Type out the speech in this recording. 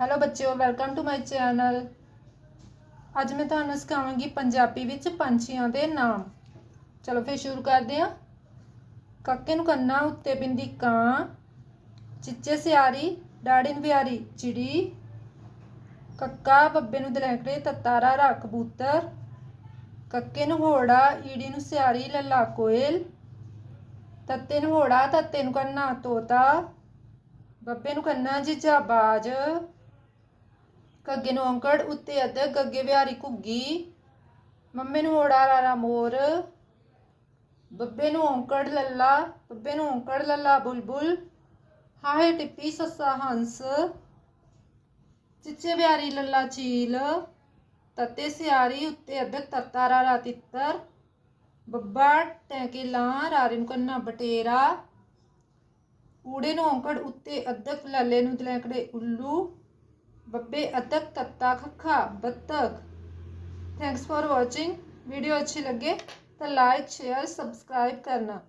Hello ਬੱਚਿਓ welcome to my channel ਅੱਜ ਮੈਂ ਤੁਹਾਨੂੰ ਸਿਖਾਵਾਂਗੀ ਪੰਜਾਬੀ ਵਿੱਚ ਪੰਛੀਆਂ ਦੇ ਨਾਮ। ਚਲੋ ਫਿਰ ਸ਼ੁਰੂ ਕਰਦੇ ਹਾਂ। ਕੱਕੇ ਨੂੰ ਕੰਨਾ ਉੱਤੇ ਬਿੰਦੀ ਕਾਂ, ਚਿੱਚੇ ਸਿਆਰੀ ਡਾੜੀ ਨੂੰ ਬਿਆਰੀ ਚਿੜੀ, ਕੱਕਾ ਬੱਬੇ ਨੂੰ ਦਲੈਂਕੜੇ ਤਤਾਰਾ ਰਾ ਕਬੂਤਰ, ਕੱਕੇ ਨੂੰ ਹੋੜਾ, ਈੜੀ ਨੂੰ ਸਿਆਰੀ, ਲੱਲਾ ਕੋਇਲ, ਤੱਤੇ ਨੂੰ ਹੋੜਾ, ਤੱਤੇ ਨੂੰ ਕੰਨਾ ਤੋਤਾ, ਬੱਬੇ ਨੂੰ ਕੰਨਾ ਜੀਜਾ ਬਾਜ ਘੱਗੇ ਨੂੰ ਔਂਕੜ ਉੱਤੇ ਅੱਧ, ਗੱਗੇ ਵਿਹਾਰੀ ਘੁੱਗੀ। ਮੰਮੇ ਨੂੰ ਓੜਾ ਰਾਰਾ ਮੋਰ। ਬੱਬੇ ਨੂੰ ਔਂਕੜ ਲੱਲਾ, ਬੱਬੇ ਨੂੰ ਔਂਕੜ ਲੱਲਾ ਬੁਲਬੁਲ। ਹਾਹੇ ਟਿੱਪੀ ਸੱਸਾ ਹੰਸ। ਚਿੱਚੇ ਵਿਹਾਰੀ ਲੱਲਾ ਚੀਲ ਤੱਤੇ ਸਿਆਰੀ ਉੱਤੇ ਅੱਧ ਤੱਤਾ ਰਾਰਾ ਤਿੱਤਰ। ਬੱਬਾ ਟੈਂਕੇ ਲਾਂ ਰਾਰੇ ਨੂੰ ਕੰਨਾ ਬਟੇਰਾ। ਊੜੇ ਨੂੰ ਔਂਕੜ ਉੱਤੇ ਅਦਕ ਲੱਲੇ ਨੂੰ ਦਲੈਂਕੜੇ ਉੱਲੂ। ਬੱਬੇ ਅਦਕ ਤੱਤਾ ਖੱਖਾ ਬੱਤਕ ਥੈਂਕਸ ਫॉर ਵਾਚਿੰਗ ਵੀਡੀਓ ਅੱਛੀ ਲੱਗੇ ਤਾਂ ਲਾਈਕ ਸ਼ੇਅਰ ਸਬਸਕ੍ਰਾਈਬ ਕਰਨਾ।